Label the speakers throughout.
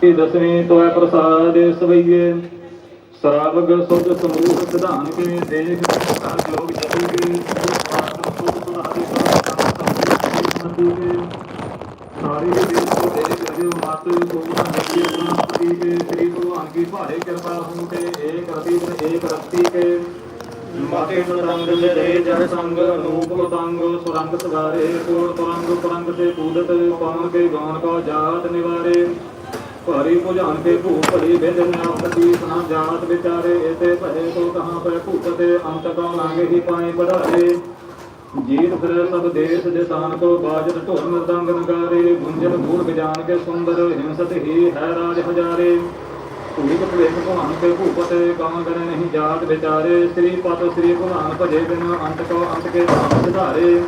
Speaker 1: ਕੀ ਦਸਵੀਂ ਤੋਇ ਪ੍ਰਸਾਦ ਸਵਈਏ ਸਰਾਵਗ ਸੁਧ ਸਮੂਹ ਸਿਧਾਨ ਕੇ ਦੇਖ ਘਰ ਜੋਗ ਜਤੀ ਕੇ ਸਵਾਦ ਸੁਧ ਸੁਧਾਰੀ ਸਮਤੀ ਕੇ। ਸਾਰੀ ਦੇਸ਼ ਕੋ ਦੇਖ ਰਜਿਓ ਮਤ ਸੋਨਾ ਨਿੱਕੇ ਗੁਣਪਤੀ ਕੇ ਸ੍ਰੀ ਭਗਵਾਨ ਕੀ ਭਾਰੇ ਕਿਰਪਾ ਹੋਂ ਤੇ ਏਕ ਰਤੀ ਦਿਨ ਏਕ ਰਤੀ ਕੇ ਮਾਤੇ ਮਤੰਗ ਦੇ ਜਨ ਸੰਗ ਅਨੂਪ ਤੰਗ ਸੁਰੰਗ ਸਵਾਰੇ ਕੋੜ ਤਰੰਗ ਪਰੰਗ ਤੇ ਪੂਦਤ ਪਾਉਣ ਕੇ ਗਾਨ ਕਾ ਜਾਤ ਨਿਵਾਰੇ। ਭਾਰੀ ਭੁਜਾਨ ਕੇ ਭੂ ਭਲੀ ਬਿੰਦ ਨਾਪਤੀ ਸਨਾ ਜਾਤ ਵਿਚਾਰੇ ਇਤੇ ਭਲੇ ਕੋ ਕਹਾਂ ਪੈ ਭੂਤ ਤੇ ਅੰਤ ਕਉ ਨਾਗੇ ਹੀ ਪਾਏ ਬੜਾਏ ਜੀਤ ਫਿਰ ਸਭ ਦੇਸ਼ ਦੇ ਤਾਨ ਕੋ ਬਾਜਤ ਢੋਲ ਮਰਦੰਗ ਨਗਾਰੇ, ਗੁੰਜਨ ਭੂਲ ਗਜਾਨ ਕੇ ਸੁੰਦਰ, ਹਿੰਸਤ ਹੀ ਹੈ ਰਾਜ ਹਜ਼ਾਰੇ। ਭੂਤ ਭਵੇਖ ਭਵਾਨ ਕੇ ਭੂਪਤ ਕਾਮ ਕਰੇ ਨਹੀਂ ਜਾਤ ਵਿਚਾਰੇ। ਸ੍ਰੀ ਪਤ ਸ੍ਰੀ ਭਗਵਾਨ ਭਜੇ ਬਿਨ ਅੰਤ ਕੋ ਅੰਤ ਕੇ ਧਾਮ ਸਿਧਾਰੇ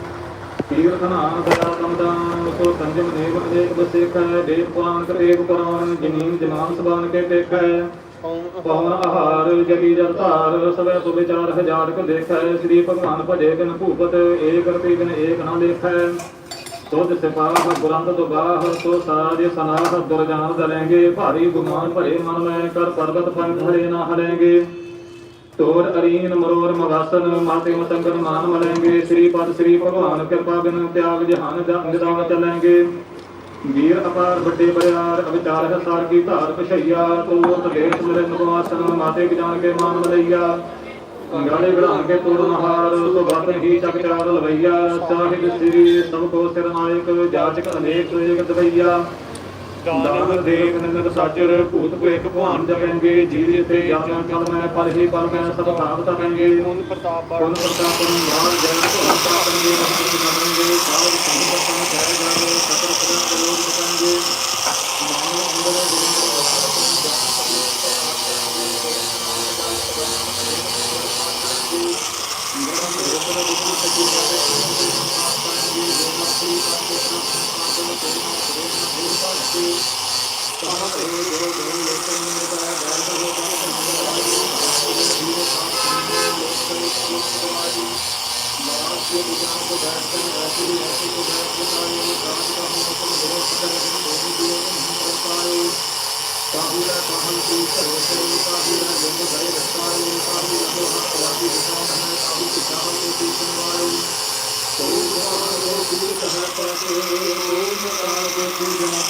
Speaker 1: ਤੀਰ ਖਨਾਨ ਦਇਆ ਤਮਦਾਨ ਸੋ ਸੰਜਮ ਦੇਵ ਅਨੇਕ ਬਸੇਖੈ ਦੇਵ ਪੁਰਾਨ ਕਰ ਏਕ ਪੁਰਾਨ ਜਨੀਨ ਜਮਾਨ ਸਬਾਨ ਕੇ ਟੇਖੈ ਪਵਨ ਆਹਾਰ ਜਗੀ ਜਲ ਧਾਰ ਸਵੇ ਸੁ ਵਿਚਾਰ ਹਜ਼ਾਰ ਕੋ ਦੇਖੈ, ਸ੍ਰੀ ਭਗਵਾਨ ਭਜੇ ਬਿਨ ਭੂਪਤ, ਏਕ ਰਤੀ ਬਿਨ ਏਕ ਨਾ ਲੇਖੈ ਤੁਧ ਸਿਪਾਹ ਗੁਰੰਤ ਤੋਂ ਬਾਹ ਸੋ ਸਾਜ ਸਨਾਹ ਦੁਰਜਾਨ ਦਰੇਂਗੇ ਭਾਰੀ ਗੁਮਾਨ ਭਰੇ ਮਨ ਮੈਂ, ਕਰ ਪਰਬਤ ਪੰਖ ਹਰੇ ਨਾ ਹਰੇਂਗੇ। ਤੋਰ ਅਰੀਨ ਮਰੋਰ ਮਵਾਸਨ, ਮਾਤੇ ਮਤੰਗਨ ਮਾਨ ਮਲੇਂਗੇ। ਸ੍ਰੀ ਪਦ ਸ੍ਰੀ ਭਗਵਾਨ ਕਿਰਪਾ ਬਿਨ ਤਿਆਗ ਜਹਾਨ ਦਾ ਨਿਦਾਨ ਚਲੇਂਗੇ। ਵੀਰ ਅਪਾਰ ਵੱਡੇ ਬਰਿਆਰ ਅਵਿਚਾਰ ਹੈ ਸਾਰ ਕੀ ਧਾਰ ਪਛਈਆ ਤੋਰ ਤਲੇਸ ਮਿਲੇ ਨਵਾਸਨ ਮਾਤੇ ਕੀ ਜਾਣ ਕੇ ਮਾਨ ਮਲਈਆ। ਅੰਗਾੜੇ ਵਿੜਾਨ ਕੇ ਤੋੜ ਮਹਾਰ ਸੋ ਬਾਤਨ ਹੀ ਚੱਕ ਚਾਰ ਲਵਈਆ। ਸਾਹਿਬ ਸ੍ਰੀ ਸਭ ਕੋ ਸਿਰ ਨਾਇਕ ਜਾਚਕ ਅਨੇਕ ਏਕ ਦਵਈਆ। ਦਾਨ ਦੇਖ ਨਿੰਦਕ ਸਾਜਰ ਭੂਤ ਭੇਖ ਭਵਾਨ ਜਪਾਂਗੇ। ਜੀਵ ਤੇ ਜਾਨ ਕਲ ਮੈਂ ਪਲ ਹੀ ਪਲ ਮੈਂ ਸਭ ਭਾਵ ਤਪਾਂਗੇ
Speaker 2: ਮੁੰਨ ਪ੍ਰਤਾਪ
Speaker 1: ਪੁਨ ਪ੍ਰਤਾਪ ਨੂੰ ਮਾਨ ਜੈ ਭਵਨ ਪ੍ਰਾਪਨਗੇ ਮਨੁੱਖ ਜਨਮਨਗੇ ਸਾਧ ਸੰਗ ਬਸਾਂ ਜੈ ਜੈ ਸਤਰ ਸਦਾ ਸਾਰੇ ਹੀ ਦੇਖ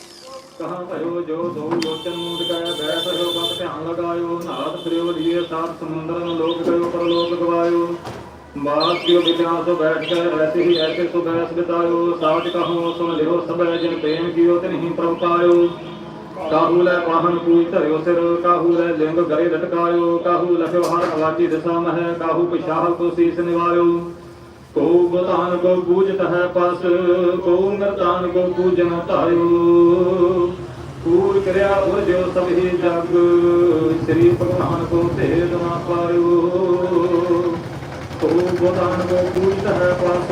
Speaker 1: ਕਹਾਂ
Speaker 2: ਭਇਓ ਜੋ ਦੋ ਲੋਚਨ ਮੂਡ ਕੈ ਬੈਠ ਹੋ ਬਤ ਧਿਆਨ ਲਗਾਇਓ ਨਾਦ ਫਿਰਿਓ ਲੀਏ ਸਾਤ ਸਮੁੰਦਰ ਲੋਕ ਗਇਓ ਪਰਲੋਕ ਗਵਾਇਓ। ਬਾਤ ਕਿਉ ਵਿਚਾਰ ਸੋ ਬੈਠ ਕੇ ਐਸੇ ਹੀ ਐਸੇ ਸੋ ਬੈਸ ਬਿਤਾਇਓ, ਸਾਚ ਕਹੋ ਸੁਨ ਲਿਓ ਸਭੈ, ਜਿਨ ਪ੍ਰੇਮ ਕੀਓ ਤੇ ਨਹੀਂ ਪ੍ਰਭ ਪਾਇਓ। ਕਾਹੂ ਲੈ ਪਾਹਨ ਪੂਜ ਧਰਿਓ ਸਿਰ, ਕਾਹੂ ਲੈ ਲਿੰਗ ਗਰੇ ਲਟਕਾਇਓ, ਕਾਹੂ ਲਖਿਓ ਹਰ ਅਵਾਜੀ ਦਸਾ ਮਹਿ, ਕਾਹੂ ਪਿਛਾਹ ਕੋ ਸੀਸ ਨਿਵਾਰਿਓ। ਕੋ ਬਤਾਨ ਕੋ ਪੂਜਤ ਹੈ ਪਸ ਕੋ ਮਰਤਾਨ ਕੋ ਪੂਜਨ ਧਾਰਿਓ ਪੂਰ ਕਰਿਆ ਉਰ ਜਿਉ ਸਭ ਹੀ ਜਗ ਸ੍ਰੀ ਭਗਵਾਨ ਕੋ ਭੇਦ ਨਾ ਪਾਇਓ ਕੋ ਬਤਾਨ ਕੋ ਪੂਜਤ ਹੈ ਪਸ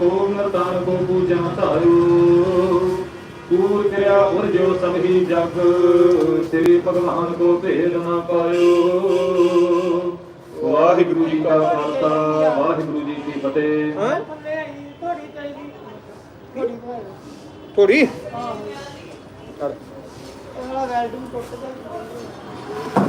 Speaker 2: ਕੋ ਮਰਤਾਨ ਕੋ ਪੂਜਨ ਧਾਰਿਓ ਪੂਰ ਕਰਿਆ ਉਰ ਜਿਉ ਸਭ ਹੀ ਜਗ ਸ੍ਰੀ ਭਗਵਾਨ ਕੋ ਭੇਦ ਨਾ ਪਾਇਓ ਵਾਹਿਗੁਰੂ ਜੀ ਕਾ ਖਾਲਸਾ, ਵਾਹਿਗੁਰੂ ਜੀ কি ਫਤਿਹ
Speaker 3: ਹਾਂ
Speaker 1: ਥੋੜੀ ਚਾਹੀਦੀ ਥੋੜੀ
Speaker 3: ਥੋੜੀ
Speaker 1: ਹਾਂ
Speaker 3: ਕਰ
Speaker 1: ਉਹਦਾ ਵੈਲਡਿੰਗ ਟੁੱਟ ਗਿਆ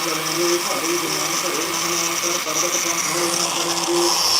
Speaker 1: ਕਰਾਂਗੇ ਭਾਰੀ ਜਮਾਨ ਕਰੇ ਮਨਾ ਕਰ ਪਰਬਤ ਪਾਉਣਾ ਕਰਾਂਗੇ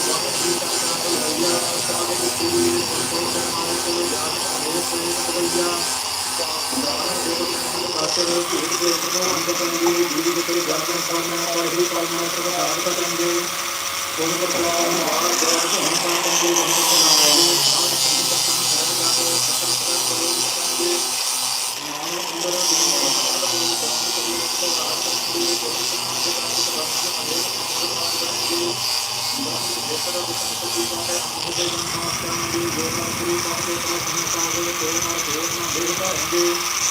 Speaker 1: ೇತಂದೇ ಬೀಜಕರಿ ಗಂಧನ ಪರ್ಹಿ ಪರ್ಮ ಸರ್ವತಾಂದೇ ಕುಂಭಕಲಾಂ ಆರಾಧ್ಯ ಹಂತಾಂದೇ ವಂದನಾಯೇ Thank you.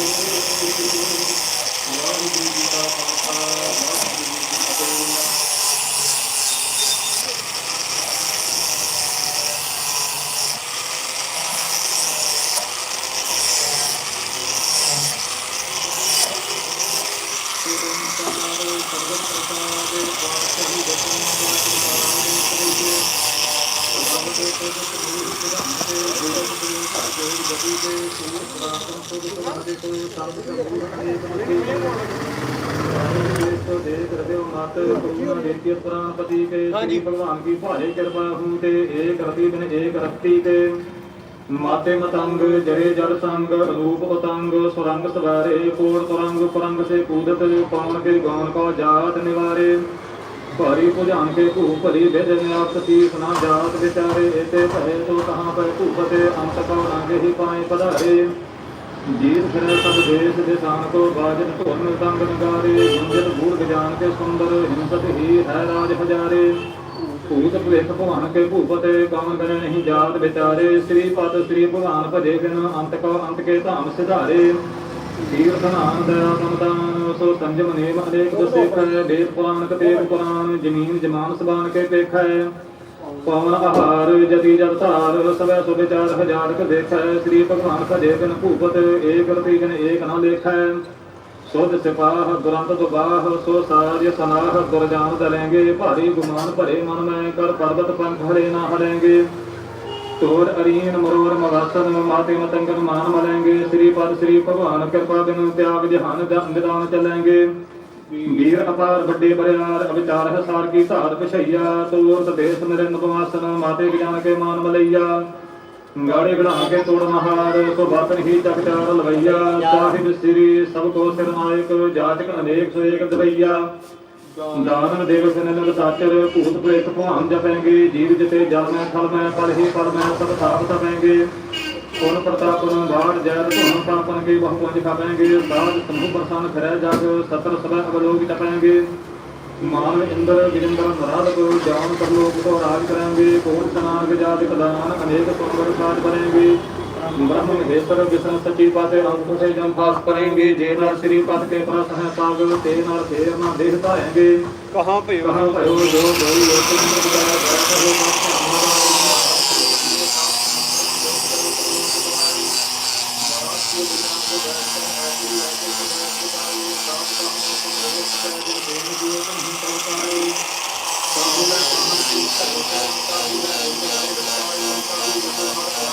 Speaker 1: ਜੋੜ ਗਤੀ ਦੇ ਸੂਰ ਪ੍ਰਾਪਤ ਸੁਧ ਸੁਭਾਅ ਕੋਲ ਸਰਬ ਸੰਪੂਰਨ ਅਨੇਕ ਮਤੀ ਤੋਂ ਦੇਖ ਰਹੇ ਹੋ ਮਤ ਕਰੁਣਾ ਦੇਤੀ ਪ੍ਰਾਨਪਤੀ ਕੇ ਸ੍ਰੀ ਭਗਵਾਨ ਕੀ ਭਾਰੇ ਕਿਰਪਾ ਹੂੰ ਤੇ ਏਕ ਰਤੀ ਬਿਨ ਏਕ ਰਤੀ ਤੇ ਮਾਤੇ ਮਤੰਗ ਜਰੇ ਜਲ ਸੰਗ ਰੂਪ ਉਤੰਗ, ਸੁਰੰਗ ਸਵਾਰੇ ਕੋੜ ਤੁਰੰਗ, ਪਰੰਗ ਸੇ ਕੂਦਤ, ਪਵਨ ਕੇ ਗਾਨ ਕੋ ਜਾਤ ਨਿਵਾਰੇ। ਭਾਰੀ ਭੁਜਾਨ ਕੇ ਭੂ ਭਰੀ ਵਿਦ ਨਿਆਪਤੀ ਸੁਨਾ ਜਾਤ ਵਿਚਾਰੇ ਇਤੇ ਭਰੇ ਤੋ ਕਹਾਂ ਪੈ ਭੂਪਤੇ ਅੰਤ ਕੋ ਰੰਗ ਹੀ ਪਾਏ ਪਧਾਰੇ। ਜੀਤ ਫਿਰੇ ਸਭ ਦੇਸ਼ ਦੇਸਾਨ ਕੋ ਬਾਜਨ ਢੋਲ ਤੰਗ ਨਗਾਰੇ ਗੁੰਜਨ ਬੂੜ ਜਾਨ ਕੇ ਸੁੰਦਰ ਹਿੰਸਤ ਹੀ ਹੈ ਰਾਜ ਹਜ਼ਾਰੇ। ਭੂਤ ਭੁਲੇਖ ਭਵਾਨ ਕੇ ਭੂਪਤੇ ਕਵਨ ਬਨ ਨਹੀਂ ਜਾਤ ਵਿਚਾਰੇ ਸ੍ਰੀ ਪਦ ਸ੍ਰੀ ਭਗਵਾਨ ਭਜੇ ਬਿਨ ਅੰਤ ਕੋ ਅੰਤ ਕੇ ਧਾਮ ਸਿਧਾਰੇ। ਤੀਰ ਧਨਾਨ ਦਇਆ ਸੋ ਸੰਜਮ ਨੇਮ ਅਨੇਕ ਦਸੇਖੈ ਵੇਦ ਪੁਰਾਣ ਕਤੇਬ ਪੁਰਾਣ ਜ਼ਮੀਨ ਜਮਾਨ ਸਬਾਨ ਕੇ ਪੇਖੈ ਪਵਨ ਆਹਾਰ ਜਤੀ ਜਲ ਧਾਰ ਸਵੈ ਸੋ ਵਿਚਾਰ ਹਜ਼ਾਰ ਕ ਦੇਖੈ ਸ੍ਰੀ ਭਗਵਾਨ ਭਜੇ ਬਿਨ ਭੂਪਤ ਏਕ ਰਤੀ ਬਿਨ ਏਕ ਨ ਲੇਖੈ ਸੁਧ ਸਿਪਾਹ ਦੁਰੰਤ ਦੁਬਾਹ ਸੋ ਸਾਰਿ ਸਨਾਹ ਦੁਰਜਾਨ ਦਲੇਂਗੇ ਭਾਰੀ ਗੁਮਾਨ ਭਰੇ ਮਨ ਮੈਂ ਕਰ ਪਰਬਤ ਪੰਖ ਹਰੇ ਨਾ ਹੜੇਂਗੇ ਤੋਰ ਅਰੀਨ ਮਰੋਰ ਮਵਾਸਨ ਮਾਤੇ ਮਤੰਗਨ ਮਾਨ ਮਲੇਂਗੇ। ਸ੍ਰੀ ਪਦ ਸ੍ਰੀ ਭਗਵਾਨ ਕਿਰਪਾ ਬਿਨ ਤਿਆਗ ਜਹਾਨ ਦਾ ਨਿਦਾਨ ਚੱਲੇਂਗੇ। ਵੀਰ ਅਪਾਰ ਵੱਡੇ ਬਰਿਆਰ ਅਵਿਚਾਰ ਹੈ ਕੀ ਧਾਰ ਪਿਛਈਆ। ਤੋਰ ਤਦੇਸ ਨਿਰਨ ਬਵਾਸਨ ਮਾਤੇ ਗਿਆਨ ਕੇ ਮਾਨ ਮਲਈਆ। ਗਾੜੇ ਗੜਾ ਕੇ ਤੋੜ ਮਹਾਰ ਕੋ ਵਰਤਨ ਹੀ ਚਕ ਲਵਈਆ। ਸਾਹਿਬ ਸ੍ਰੀ ਸਭ ਕੋ ਸਿਰ ਨਾਇਕ ਜਾਤਕ ਅਨੇਕ ਸੋ ਏਕ ਦਵਈਆ। ਦਾਨਵ ਦੇਵ ਸਾਚਰ ਭੂਤ ਪ੍ਰੇਤ ਭਵਾਨ ਜਪੈਂਗੇ, ਜੀਵ ਜਤੇ ਜਲ ਮੈਂ ਥਲ ਮੈਂ ਪਲ ਹੀ ਪਲ ਮੈਂ ਸਭ ਥਾਪ ਤਪੈਂਗੇ ਪੁਨ ਪ੍ਰਤਾਪ ਬਾੜ ਜੈਤ ਧੁਨ ਪਾਪਨ ਕੇ ਬਹੁ ਪੰਜ ਖਾਪੈਂਗੇ ਸਾਧ ਸਮੂਹ ਪ੍ਰਸੰਨ ਫਿਰੈ ਜਗ, ਸਤਰ ਸਭੈ ਅਵਲੋਕ ਤਪੈਂਗੇ ਮਾਨਵ ਇੰਦਰ ਵਿਰਿੰਦਰ ਨਰਾਦ ਕੋ ਜਾਨ ਪਰਲੋਕ ਕੋ ਰਾਜ ਕਰਾਂਗੇ। ਕੋਟ ਸਨਾਗ ਜਾਤ ਕਦਾਨ, ਅਨੇਕ ਸੁੰਦਰ ਸਾਜ ਬਣेंगे ब्रह्म विधेश्वर विष्णु सची पद अंक से जम पास करेंगे जे नर श्री पद के प्रस है पागल ते नर देर न देह
Speaker 2: पाएंगे
Speaker 1: कहाँ पे कहाँ पे हो जो कोई हो Thank you.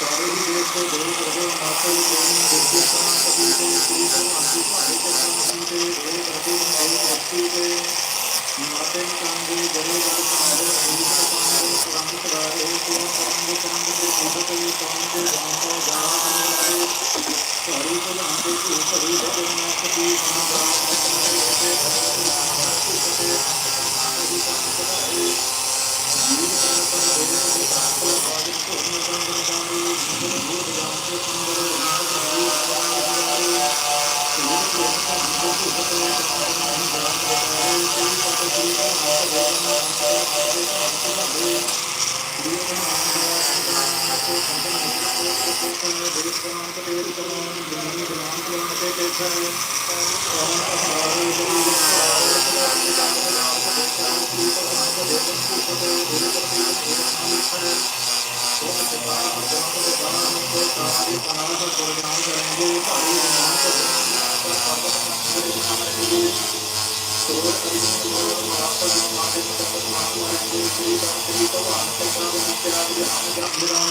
Speaker 1: ਸਾਰੇ ਹੀ ਦੇਸ਼ ਦੇ ਦੇਵ ਰਹੇ, ਮਾਤਾ ਜੀ ਦੇ ਦਿੱਤੇ ਤਾਂ ਕਬੀ ਦੇ, ਗੁਰੂ ਦੇ ਅੰਤਿਮ ਭਾਰੇ ਚਰਨ ਸਿੰਘ ਦੇ ਦੇਵ ਰਹੇ ਮਾਈ ਰੱਖੀ ਦੇ, ਮਾਤੇ ਕੰਗ ਦੇ ਜਰੇ ਵਰ ਕੰਗ ਦੇ ਗੁਰੂ ਕੰਗ ਦੇ ਕੰਗ ਕਰਾ ਰਹੇ ਕੋ ਕੰਗ ਦੇ ਕੰਗ ਦੇ ਗੁਰੂ ਦੇ ਕੰਗ ਦੇ ਰਾਮ ਦਾ ਜਾਨ ਦੇ ਸਾਰੇ ਪ੍ਰਧਾਨ ਦੇ ਭੂ ਭਰੀ ਦੇ ਮਾਤਾ ਜੀ ਦਾ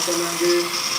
Speaker 1: ਕਰਾਂਗੇ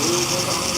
Speaker 1: ਵੀਰ ਅਪਾਰ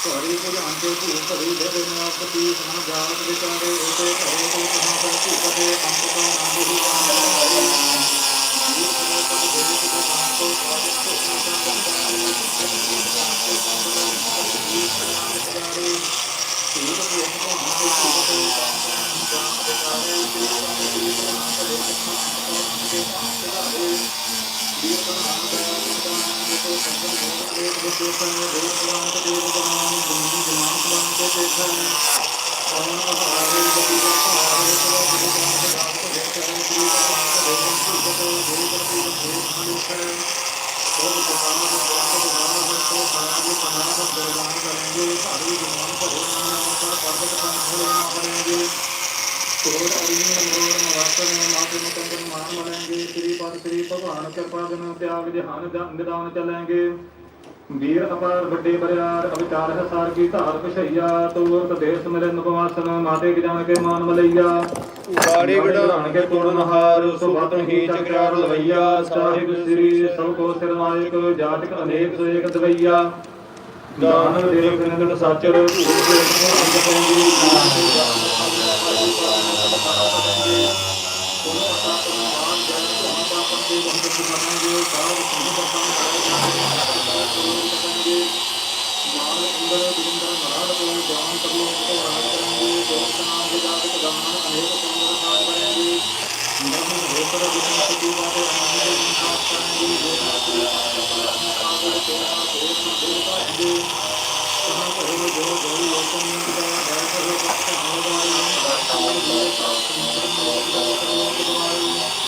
Speaker 1: ਹਰੀ ਭਗਵਾਨ ਤੇ ਭੂ ਭਰੀ ਦੇ ਨਾਪਤੀ ਸਮਾ ਜਾਤ ਵਿਚਾਰੇ ਉਤੇ ਘਰੇ ਤੇ ਕਹਾਂ ਪਰ ਭੂ ਪਦੇ ਅੰਤ ਤੋਂ ਨਾਮ ਹੀ ਨਾਮ ਕੋੜ ਭਗਵਾਨ ਕਿਰਪਾ ਜਨ ਤਿਆਗ ਜਹਾਨ ਨਿਦਾਨ ਚਲੇਂਗੇ। ਵੀਰ ਅਪਾਰ ਵੱਡੇ ਬਰਿਆਰ ਅਵਿਚਾਰ ਹੈ ਸਾਰ ਕੀ ਧਾਰ ਪਛਈਆ ਤੂਰਤ ਦੇਸ ਮਿਲਨ ਉਪਵਾਸਨ ਮਾਤੇ ਜਾਣ ਕੇ ਮਾਨ ਮਲਈਆ।
Speaker 2: ਬਾੜੇ ਗੜਾਣ ਕੇ ਤੋੜਨ ਹਾਰ ਸੁਭਤ ਹੀ ਚਕਰਾਰ ਲਵਈਆ।
Speaker 1: ਸਾਹਿਬ ਸ੍ਰੀ ਸਭ ਕੋ ਸਿਰ ਨਾਇਕ ਜਾਟਕ ਅਨੇਕ ਸੇਕ ਦਵਈਆ। ਦਾਨ ਸਾਚਰ ਭੂਤ ਦੇ ਅੰਗ ਪੈਂਦੀ ਨਾਮ ਦੇ ਜਾਨ ਖਾਲੀ ਕਰਾਂਗੇ ਮਾਨ ਅੰਦਰ ਬਿੰਦਰ ਮਹਾਨ ਕੋ ਜਾਨ ਕਰੋ ਕੋ ਰਾਜ ਕਰਾਂਗੇ ਜੋਤ ਨਾਮ ਦੇ ਜਾਤਕ ਦਾਨ ਅਨੇਕ ਸੰਗਤ ਸਾਜ ਕਰਾਂਗੇ ਮਰਨ ਹੋਕਰ ਬਿਨਾਂ ਸਤੀ ਬਾਤੇ ਆਨੰਦ ਦੇ ਨਿਕਾਸ ਕਰਾਂਗੇ ਜੇਨਾ ਸ੍ਰੀ ਪਾਤਸ਼ਾਹ ਕਾਗੜ ਤੇਰਾ ਦੇਸ਼ ਨੂੰ ਦੇ ਪਾਏਂਗੇ ਕਹਾਂ ਕਰੋ ਜੋ ਜੋ ਲੋਕਨ ਦਾ ਹੈ ਕਰੋ ਭਗਤ ਹਮਾਰੀ ਬਾਤਾਂ ਦੇ ਸਾਥ ਸੰਤਨ ਲੋਕ ਕਰੋ ਕਰੋ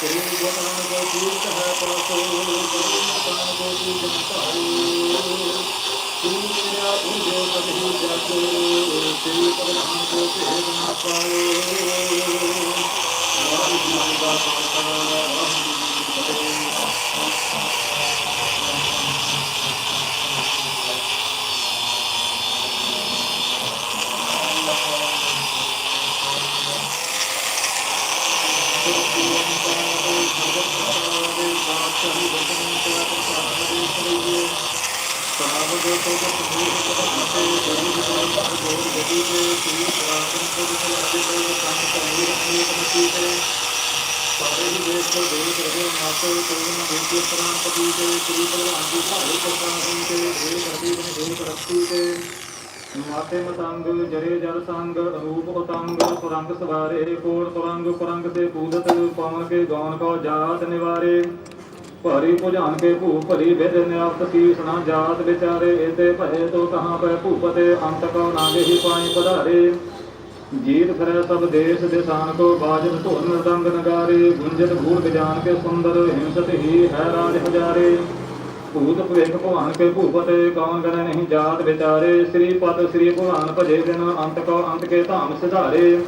Speaker 1: ਭਰੇ ਲਟਕਾਏ ਕਾਹੂ ਲਿੰਗ ਹਰ ਵਾਸੀ ਦੁਕਾਨ ਹੈ ਕਾਹੂ ਦੁਕਾਨ ਕੋ ਸੀਤਨ ਵਾਲੇ ਕੋਈ ਦੁਕਾਨ ਕੋ ਵੀਰ ਸਦਾ ਕੋਈ ਕੋਈ ਦੁਕਾਨ ਕੋ ਕੀ ਜਨ ਪਾਏ ਸ੍ਰੀ ਕਰਿਆ ਉਹ ਜੋ ਸਤਿ ਜਾਗੋ ਸ੍ਰੀ ਭਗਵਾਨ ਦੇ ਸਿਰ ਨਾ ਪਾਏ ਸ੍ਰੀ ਭਗਵਾਨ ਕੋ ਤੀਰਥ ਹੈ ਪਾਸੋ ਕੋਈ ਦੁਕਾਨ ਕੋ ਕੀ ਜਨ ਪਾਏ ਤੂੰ ਮੇਰਾ ਉਹ ਜੋ ਸਤਿ ਜਾਗੋ ਸ੍ਰੀ ਭਗਵਾਨ ਕੋ ਭੇਦ ਨਾ ਪਾਇਓ ਵਾਹਿਗੁਰੂ ਜੀ ਕਾ ਖਾਲਸਾ ਵਾਹਿਗੁਰੂ ਜੀ ਕੀ ਫਤਿਹ ਮਾਤੇ ਮਤੰਗ ਜਰੇ ਜਲ ਸੰਗ ਰੂਪ ਉਤੰਗ ਸੁਰੰਗ ਸਵਾਰੇ ਕੋਟ ਸੁਰੰਗ ਪੁਰੰਗ ਤੇ ਪੂਜਤ ਪਵਨ ਕੇ ਗੌਨ ਕੋ ਜਾਤ ਨਿਵਾਰੇ ਭਾਰੀ ਭੁਜਾਨ ਕੇ ਭੂ ਭਰੀ ਵਿਦ ਨਿਆਪਤ ਸੀਸ ਜਾਤ ਵਿਚਾਰੇ ਇਤੇ ਭਏ ਤੋ ਕਹਾਂ ਪੈ ਭੂਪਤੇ ਅੰਤ ਕੋ ਨਾਗੇ ਪਾਈ ਪਧਾਰੇ। ਜੀਤ ਫਿਰੈ ਸਭ ਦੇਸ਼ ਦੇਸਾਨ ਕੋ ਬਾਜਤ ਢੋਲ ਮਰਦੰਗ ਨਗਾਰੇ, ਗੁੰਜਤ ਭੂਰ ਗਜਾਨ ਕੇ ਸੁੰਦਰ ਹਿੰਸਤ ਹੀ ਹੈ ਰਾਜ ਹਜ਼ਾਰੇ। ਭੂਤ ਭਵੇਖ ਭਵਾਨ ਕੇ ਭੂਪਤੇ ਕੌਣ ਗਨ ਨਹੀਂ ਜਾਤ ਵਿਚਾਰੇ, ਸ੍ਰੀ ਪਦ ਸ੍ਰੀ ਭਗਵਾਨ ਭਜੇ ਦਿਨ ਅੰਤ ਕੋ ਅੰਤ ਕੇ ਧਾਮ ਸਿਧਾਰੇ।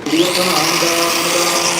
Speaker 1: ਸ੍ਰੀ ਭਗਵਾਨ ਦਾ ਅਨੁਦਾਨ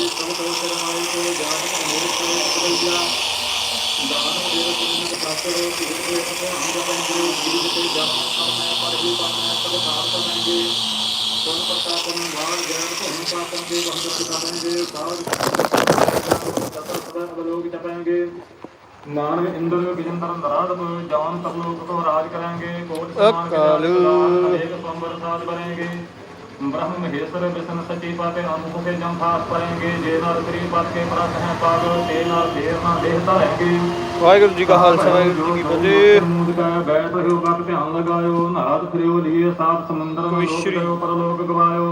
Speaker 1: ਸੋ ਸਨਾਨ ਕੋ ਜਾਨ ਦਾ ਹੈ ਮੇਰੇ ਕੋ ਆਸਰਾ ਮਾਤੇ ਵਿਦਾਨ ਕੇ ਨਾਮ ਲਈਆ ਨਾਲੇ ਗ੍ਰੰਥ ਤੇ ਪੁਰ ਮਹਾਰ ਕੋ ਬਾਤਨ ਹੀ ਕਰ ਚਾਰ ਲਈਆ ਸਾਹਿਬ ਜੀ ਸਭ ਤੋਂ ਸ਼ਰਮਾਈ ਕੋ ਜਾਨ ਕੋ ਮੋਰ ਕੋ ਕਈਆ ਦਾਨ ਦੇ ਪੁਰਨ ਦੇ ਪ੍ਰਾਪਤ ਹੋ ਕਿ ਇਹ ਭਗਵਾਨ ਦਾ ਪੰਜਰੇ ਜੀਵ ਤੇ ਜਪ ਕਰਨਾ ਪਰ ਹੀ ਕਰਨਾ ਪਰ ਨਾਮ ਕਰਨਗੇ ਕੋਨ ਪ੍ਰਤਾਪ ਨੂੰ ਬਾਹਰ ਗਿਆਨ ਧੁਨ ਪਾਪਨ ਦੇ ਬੰਦ ਕਰਾਂਗੇ ਸਾਧ ਅਵਲੋਕ ਜਪਾਂਗੇ ਮਾਨਵ ਇੰਦਰ ਵਿਜੰਦਰ ਨਰਾਦ ਜਾਨ ਤਰਲੋਕ ਕੋ ਰਾਜ ਕਰਾਂਗੇ ਕੋਟ ਸਮਾਨ
Speaker 2: ਅਕਾਲ।
Speaker 1: ਅਨੇਕ ਸੰਵਰ ਸਾਧ ਬਣेंगे ब्रह्म महेश्वर विष्णु सची पाते अनूप के जम फास पड़ेंगे जे नर श्री पद के प्रत हैं पागल ते नर देर ना देह धरेंगे
Speaker 2: ਵਾਹਿਗੁਰੂ ਜੀ ਕਾ ਖਾਲਸਾ ਵਾਹਿਗੁਰੂ ਜੀ ਕੀ ਫਤਿਹ
Speaker 1: मूद का बैठ रहो बक ध्यान लगायो नारद फिरियो लिए सात समुद्र में लोक
Speaker 2: मिश्री।
Speaker 1: गयो परलोक गवायो